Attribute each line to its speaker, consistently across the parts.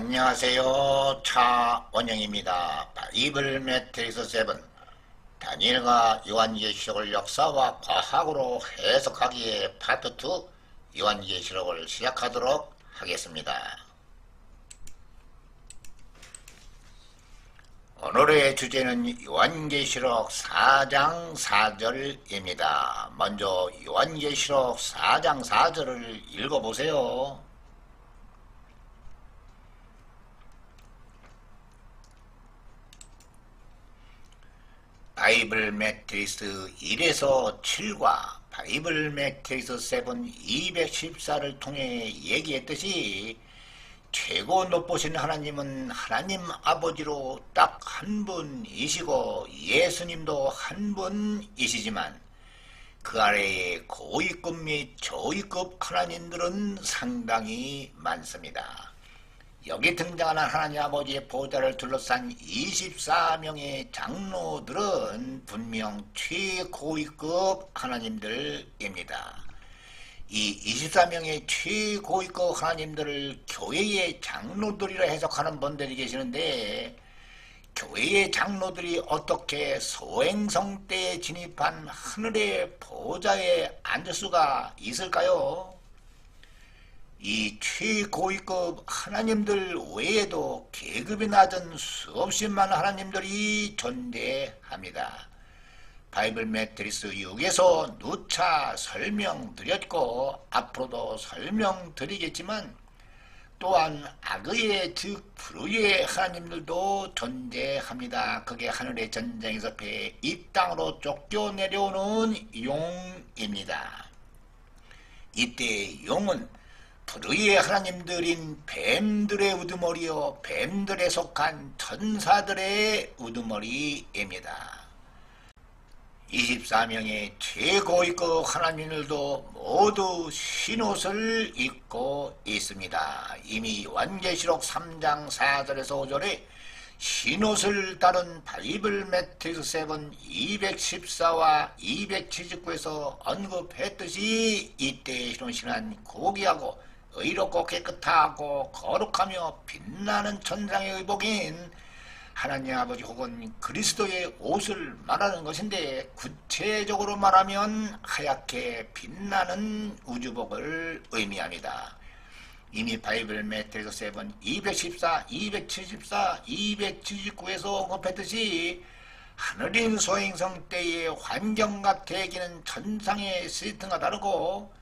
Speaker 1: 안녕하세요. 차원영입니다. 바이블 매트릭스 7 다니엘과 요한계시록을 역사와 과학으로 해석하기에 파트 2 요한계시록을 시작하도록 하겠습니다. 오늘의 주제는 요한계시록 4장 4절입니다. 먼저 요한계시록 4장 4절을 읽어보세요. 바이블 매트리스 1에서 7과 바이블 매트리스 7 214를 통해 얘기했듯이 최고 높으신 하나님은 하나님 아버지로 딱 한 분이시고 예수님도 한 분이시지만 그 아래에 고위급 및 저위급 하나님들은 상당히 많습니다. 여기 등장하는 하나님 아버지의 보좌를 둘러싼 24명의 장로들은 분명 최고위급 하나님들입니다. 이 24명의 최고위급 하나님들을 교회의 장로들이라 해석하는 분들이 계시는데 교회의 장로들이 어떻게 소행성 때에 진입한 하늘의 보좌에 앉을 수가 있을까요? 이 최고위급 하나님들 외에도 계급이 낮은 수없이 많은 하나님들이 존재합니다. 바이블 매트리스 6에서 누차 설명드렸고 앞으로도 설명드리겠지만 또한 악의 즉 불의의 하나님들도 존재합니다. 그게 하늘의 전쟁에서 패이 땅으로 쫓겨 내려오는 용입니다. 이때 용은 불의의 하나님들인 뱀들의 우두머리요 뱀들에 속한 천사들의 우두머리입니다. 24명의 최고위급 하나님들도 모두 흰옷을 입고 있습니다. 이미 완계시록 3장 4절에서 5절에 흰옷을 따른 바이블 매트릭스 7 214와 279에서 언급했듯이 이때 흰옷이란 고귀하고 의롭고 깨끗하고 거룩하며 빛나는 천상의 의복인 하나님 아버지 혹은 그리스도의 옷을 말하는 것인데 구체적으로 말하면 하얗게 빛나는 우주복을 의미합니다. 이미 바이블 메트리스 7 214, 274, 279에서 언급했듯이 하늘인 소행성 때의 환경과 대기는 천상의 시스템과 다르고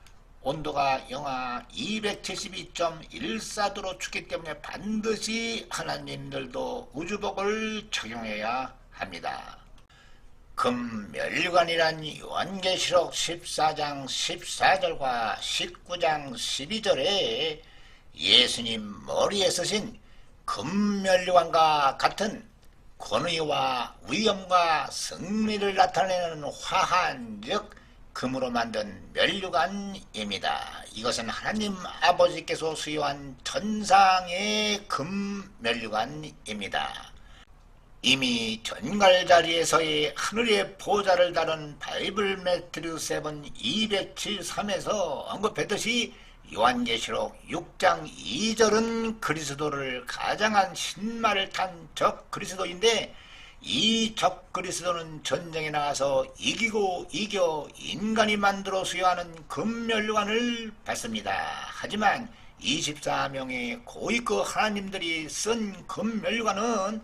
Speaker 1: 온도가 영하 272.14도로 춥기 때문에 반드시 하나님들도 우주복을 적용해야 합니다. 금멸관이란 요한계시록 14장 14절과 19장 12절에 예수님 머리에 쓰신 금멸관과 같은 권위와 위엄과 승리를 나타내는 화한 즉 금으로 만든 멸류관입니다. 이것은 하나님 아버지께서 수여한 천상의 금 멸류관입니다. 이미 전갈자리에서의 하늘의 보좌를 다룬 바이블 매트류 7 273에서 언급했듯이 요한계시록 6장 2절은 그리스도를 가장한 신말을 탄적 그리스도인데 이 적그리스도는 전쟁에 나가서 이기고 이겨 인간이 만들어 수여하는 금멸관을 받습니다. 하지만 24명의 고위급 하나님들이 쓴 금멸관은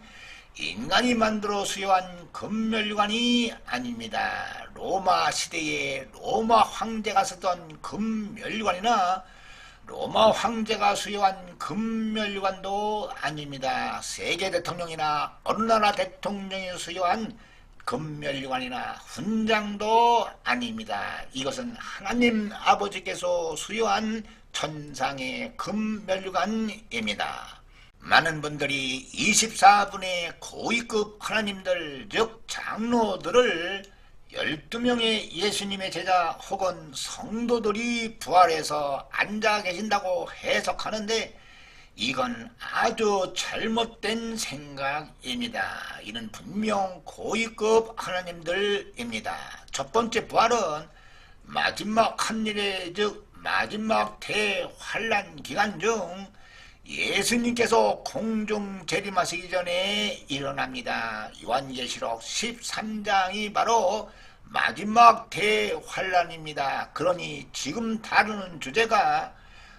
Speaker 1: 인간이 만들어 수여한 금멸관이 아닙니다. 로마 시대에 로마 황제가 쓰던 금멸관이나 로마 황제가 수여한 금멸관도 아닙니다. 세계 대통령이나 어느 나라 대통령이 수여한 금멸관이나 훈장도 아닙니다. 이것은 하나님 아버지께서 수여한 천상의 금멸관입니다. 많은 분들이 24분의 고위급 하나님들 즉 장로들을 12명의 예수님의 제자 혹은 성도들이 부활해서 앉아 계신다고 해석하는데 이건 아주 잘못된 생각입니다. 이는 분명 고위급 하나님들입니다. 첫 번째 부활은 마지막 한일의 즉 마지막 대환란 기간 중 예수님께서 공중 재림하시기 전에 일어납니다. 요한계시록 13장이 바로 마지막 대환란입니다. 그러니 지금 다루는 주제가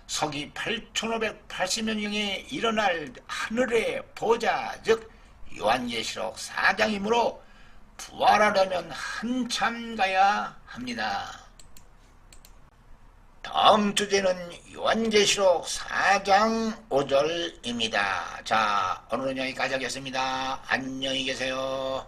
Speaker 1: 서기 8580년경에 일어날 하늘의 보좌 즉 요한계시록 4장이므로 부활하려면 한참 가야 합니다. 다음 주제는 요한계시록 4장 5절입니다. 자, 오늘은 여기까지 하겠습니다. 안녕히 계세요.